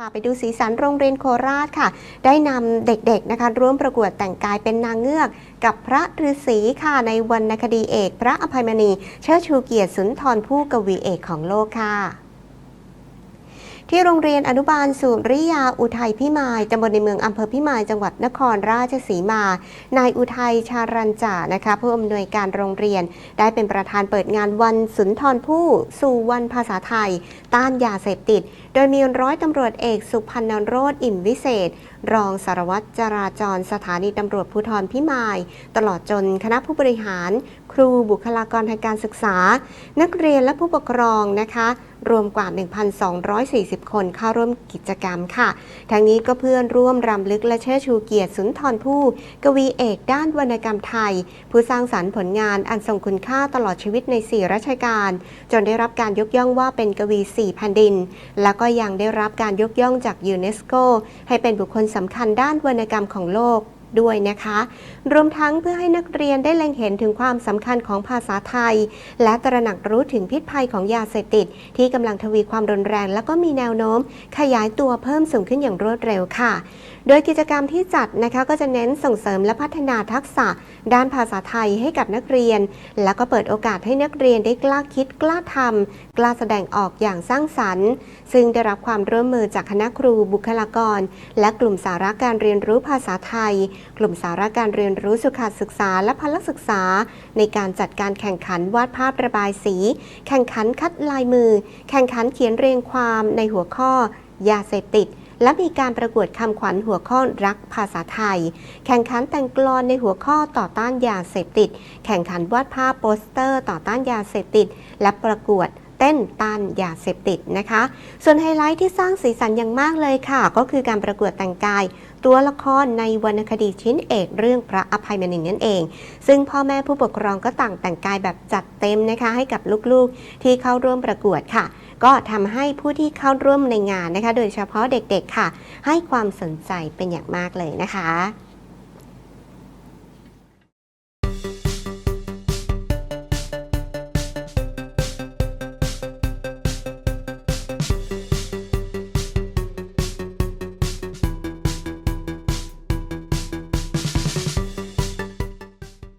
พาไปดูสีสันโรงเรียนโคราชค่ะ ได้นำเด็กๆนะคะร่วมประกวดแต่งกายเป็นนางเงือก กับพระฤาษีค่ะในวรรณคดีเอก พระอภัยมณี เชิดชูเกียรติสุนทรผู้กวีเอกของโลกค่ะ ที่โรงเรียนอนุบาลสุริยาอุทัยพิมายตำบลในเมืองอำเภอพิมายจังหวัดนครราชสีมา นายอุทัยชารัญจานะคะผู้อำนวยการโรงเรียน ได้เป็นประธานเปิดงานวันสุนทรภู่สู่วันภาษาไทย ต้านยาเสพติด โดยมีร้อยตำรวจเอกสุพันนโรธอิ่มวิเศษ รองสารวัตรจราจรสถานีตำรวจภูธรพิมาย ตลอดจนคณะผู้บริหาร ครูบุคลากรทางการศึกษา นักเรียนและผู้ปกครองนะคะ รวมกว่า 1,240 คนเข้าร่วมกิจกรรมค่ะ ทั้งนี้ก็เพื่อนร่วมรำลึกและเชิดชูเกียรติสุนทรภู่กวีเอกด้านวรรณกรรมไทย ผู้สร้างสรรค์ผลงานอันทรงคุณค่าตลอดชีวิตใน 4รัชกาลจนได้รับการยกย่องว่าเป็นกวี 4 แผ่นดิน แล้วก็ยังได้รับการยกย่องจากยูเนสโกให้เป็นบุคคลสำคัญด้านวรรณกรรมของโลก ด้วยนะคะ รวมทั้งเพื่อให้นักเรียนได้เล็งเห็นถึงความสำคัญของภาษาไทย และตระหนักรู้ถึงพิษภัยของยาเสพติด ที่กำลังทวีความรุนแรง และก็มีแนวโน้ม ขยายตัวเพิ่มสูงขึ้นอย่างรวดเร็วค่ะโดยกิจกรรมที่จัดนะคะก็จะเน้นส่งเสริมและพัฒนาทักษะ ด้านภาษาไทยให้กับนักเรียน แล้วก็เปิดโอกาสให้นักเรียนได้กล้าคิดกล้าทำกล้าแสดงออกอย่างสร้างสรรค์ ซึ่งได้รับความร่วมมือจากคณะครูบุคลากร และกลุ่มสาระการเรียนรู้ภาษาไทย กลุ่มสาระการเรียนรู้สุขศึกษาและพละศึกษา ในการจัดการแข่งขันวาดภาพระบายสี แข่งขันคัดลายมือ แข่งขันเขียนเรียงความในหัวข้อยาเสพติด และมีการประกวดคำขวัญหัวข้อรักภาษาไทย แข่งขันแต่งกลอนในหัวข้อต่อต้านยาเสพติด แข่งขันวาดภาพโปสเตอร์ต่อต้านยาเสพติด และประกวดเต้นต้านยาเสพติดนะคะ ส่วนไฮไลท์ที่สร้างสีสันอย่างมากเลยค่ะ ก็คือการประกวดแต่งกาย ตัวละครในวรรณคดีชิ้นเอกเรื่องพระอภัยมณีนั่นเอง ซึ่งพ่อแม่ผู้ปกครองก็ต่างแต่งกายแบบจัดเต็มนะคะ ให้กับลูกๆ ที่เข้าร่วมประกวดค่ะ ก็ทำให้ผู้ที่เข้าร่วมในงานนะคะ โดยเฉพาะเด็กๆค่ะ ให้ความสนใจเป็นอย่างมากเลยนะคะ